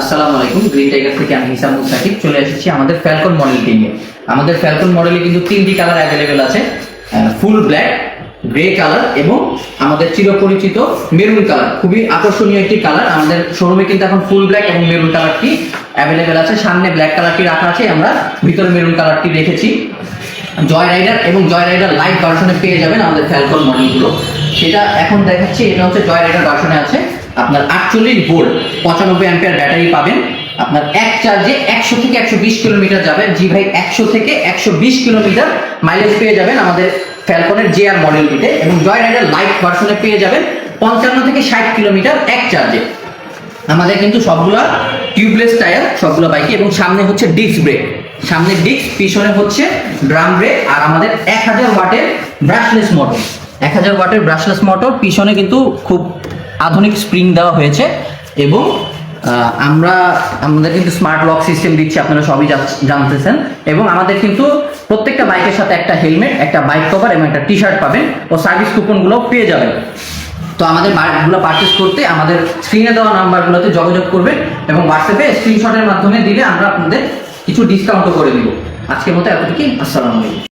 আসসালামু আলাইকুম green tiger থেকে আমি হিসাম মুস্তাকিব। চলে এসেছি আমাদের ফ্যালকন মডেলটি নিয়ে। আমাদের ফ্যালকন মডেলে কিন্তু তিনটি কালার অ্যাভেলেবেল আছে। ফুল ব্ল্যাক গ্রে কালার এবং আমাদের চিরপরিচিত মেরুন কালার খুবই আকর্ষণীয় একটি কালার আমাদের শোরুমে কিন্তু এখন ফুল ব্ল্যাক এবং মেরুন কালারটি অ্যাভেলেবেল আছে। সামনে ব্ল্যাক কালারটি রাখা আছে। আমরা ভিতরে মেরুন কালারটি রেখেছি জয় রাইডার এবং জয় রাইডার লাইট ভার্সনে পেয়ে যাবেন আমাদের ফ্যালকন মডেলগুলো সেটা এখন দেখাচ্ছি। এটা হচ্ছে জয় রাইডার ভার্সনে আছে। আপনার আটচল্লিশ ভোল্ট পঁচানব্বই অ্যাম্পিয়ার ব্যাটারি পাবেন। আপনার এক চার্জে একশো থেকে একশো বিশ কিলোমিটার যাবেন। জি ভাই, একশো থেকে একশো বিশ কিলোমিটার মাইলেজ পেয়ে যাবেন আমাদের ফ্যালকনের জে আর মডেলটিতে এবং জয় রাইডার লাইট ভার্সনে পেয়ে যাবেন পঞ্চান্ন থেকে ষাট কিলোমিটার এক চার্জে। আমাদের কিন্তু সবগুলা টিউবলেস টায়ার সবগুলো বাইকে এবং সামনে হচ্ছে ডিস্ক ব্রেক সামনে ডিস্ক পিছনে হচ্ছে ড্রাম ব্রেক আর আমাদের এক হাজার ওয়াটের ব্রাশলেস মোটর এক হাজার ওয়াটের ব্রাশলেস মোটর পিছনে কিন্তু খুব আধুনিক স্প্রিং দেওয়া হয়েছে এবং আমরা, আমাদের কিন্তু স্মার্ট লক সিস্টেম দিচ্ছি, আপনারা সবই জান- জানতেছেন। এবং আমাদের কিন্তু প্রত্যেকটা বাইকের সাথে একটা হেলমেট একটা বাইক কভার এবং একটা টি শার্ট পাবেন ও সার্ভিস কুপনগুলো পেয়ে যাবেন। তো আমাদের বাইকগুলো পারচেস করতে আমাদের স্ক্রিনে দেওয়া নাম্বারগুলোতে যোগাযোগ করবেন এবং হোয়াটসঅ্যাপে স্ক্রিনশটের মাধ্যমে দিলে আমরা আপনাদের কিছু ডিসকাউন্টও করে দিব। আজকের মতো এতটুকুই, আসসালামু